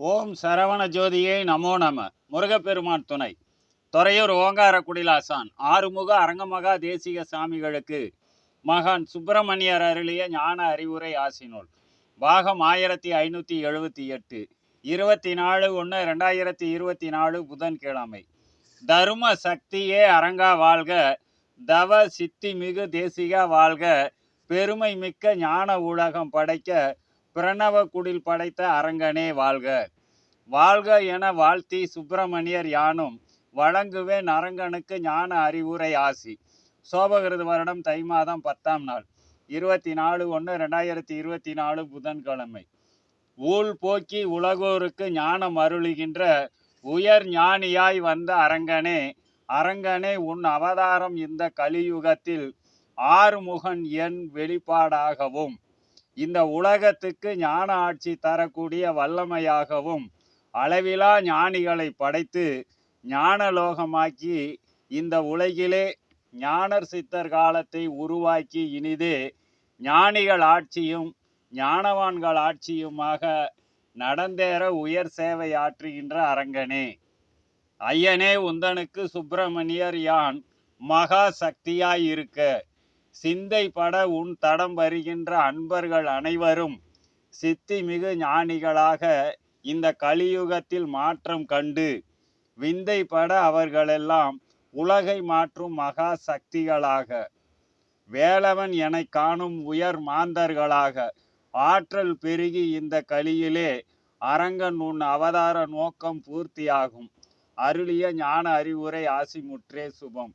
ஓம் சரவண ஜோதியை நமோ நம. முருகப்பெருமான் துணை. துறையூர் ஓங்கார குடிலாசான். ஆறுமுக அரங்கமகா தேசிக சாமிகளுக்கு மகான் சுப்பிரமணியர் அருளிய ஞான அறிவுரை ஆசினூல். பாகம் ஆயிரத்தி ஐநூற்றி எழுபத்தி எட்டு. இருபத்தி நாலு ஒன்று ரெண்டாயிரத்தி இருபத்தி நாலு புதன்கிழமை. தரும சக்தியே அரங்கா வாழ்க. தவ சித்தி மிகு தேசிகா வாழ்க. பெருமை மிக்க ஞான உலகம் படைக்க பிரணவ குடில் படைத்த அரங்கனே வாழ்க. வாழ்க என வாழ்த்தி சுப்பிரமணியர் யானும் வழங்குவேன் அரங்கனுக்கு ஞான அறிவுரை ஆசி. சோபகிருது வருடம் தை மாதம் பத்தாம் நாள் இருபத்தி நாலு ஒன்று ரெண்டாயிரத்தி இருபத்தி நாலு புதன்கிழமை. ஊழ் போக்கி உலகோருக்கு ஞானம் அருளுகின்ற உயர் ஞானியாய் வந்த அரங்கனே அரங்கனே உன் அவதாரம் இந்த கலியுகத்தில் ஆறுமுகன் என் வெளிப்பாடாகவும். இந்த உலகத்துக்கு ஞான ஆட்சி தரக்கூடிய வல்லமையாகவும் அளவிலா ஞானிகளை படைத்து ஞானலோகமாக்கி இந்த உலகிலே ஞானர் சித்தர் காலத்தை உருவாக்கி இனிதே ஞானிகள் ஆட்சியும் ஞானவான்கள் ஆட்சியுமாக நடந்தேற உயர் சேவை ஆற்றுகின்ற அரங்கனே. ஐயனே உந்தனுக்கு சுப்பிரமணியர் யான் மகா சக்தியாயிருக்க சிந்தைப்பட சிந்தை பட உன் தடம் வருகின்ற அன்பர்கள் அனைவரும் சித்தி மிகு ஞானிகளாக இந்த கலியுகத்தில் மாற்றம் கண்டு விந்தை பட அவர்களெல்லாம் உலகை மாற்றும் மகா சக்திகளாக. வேலவன் என காணும் உயர் மாந்தர்களாக. ஆற்றல் பெருகி இந்த கலியிலே அரங்கன் உன் அவதார நோக்கம் பூர்த்தியாகும். அருளிய ஞான அறிவுரை ஆசிமுற்றே சுபம்.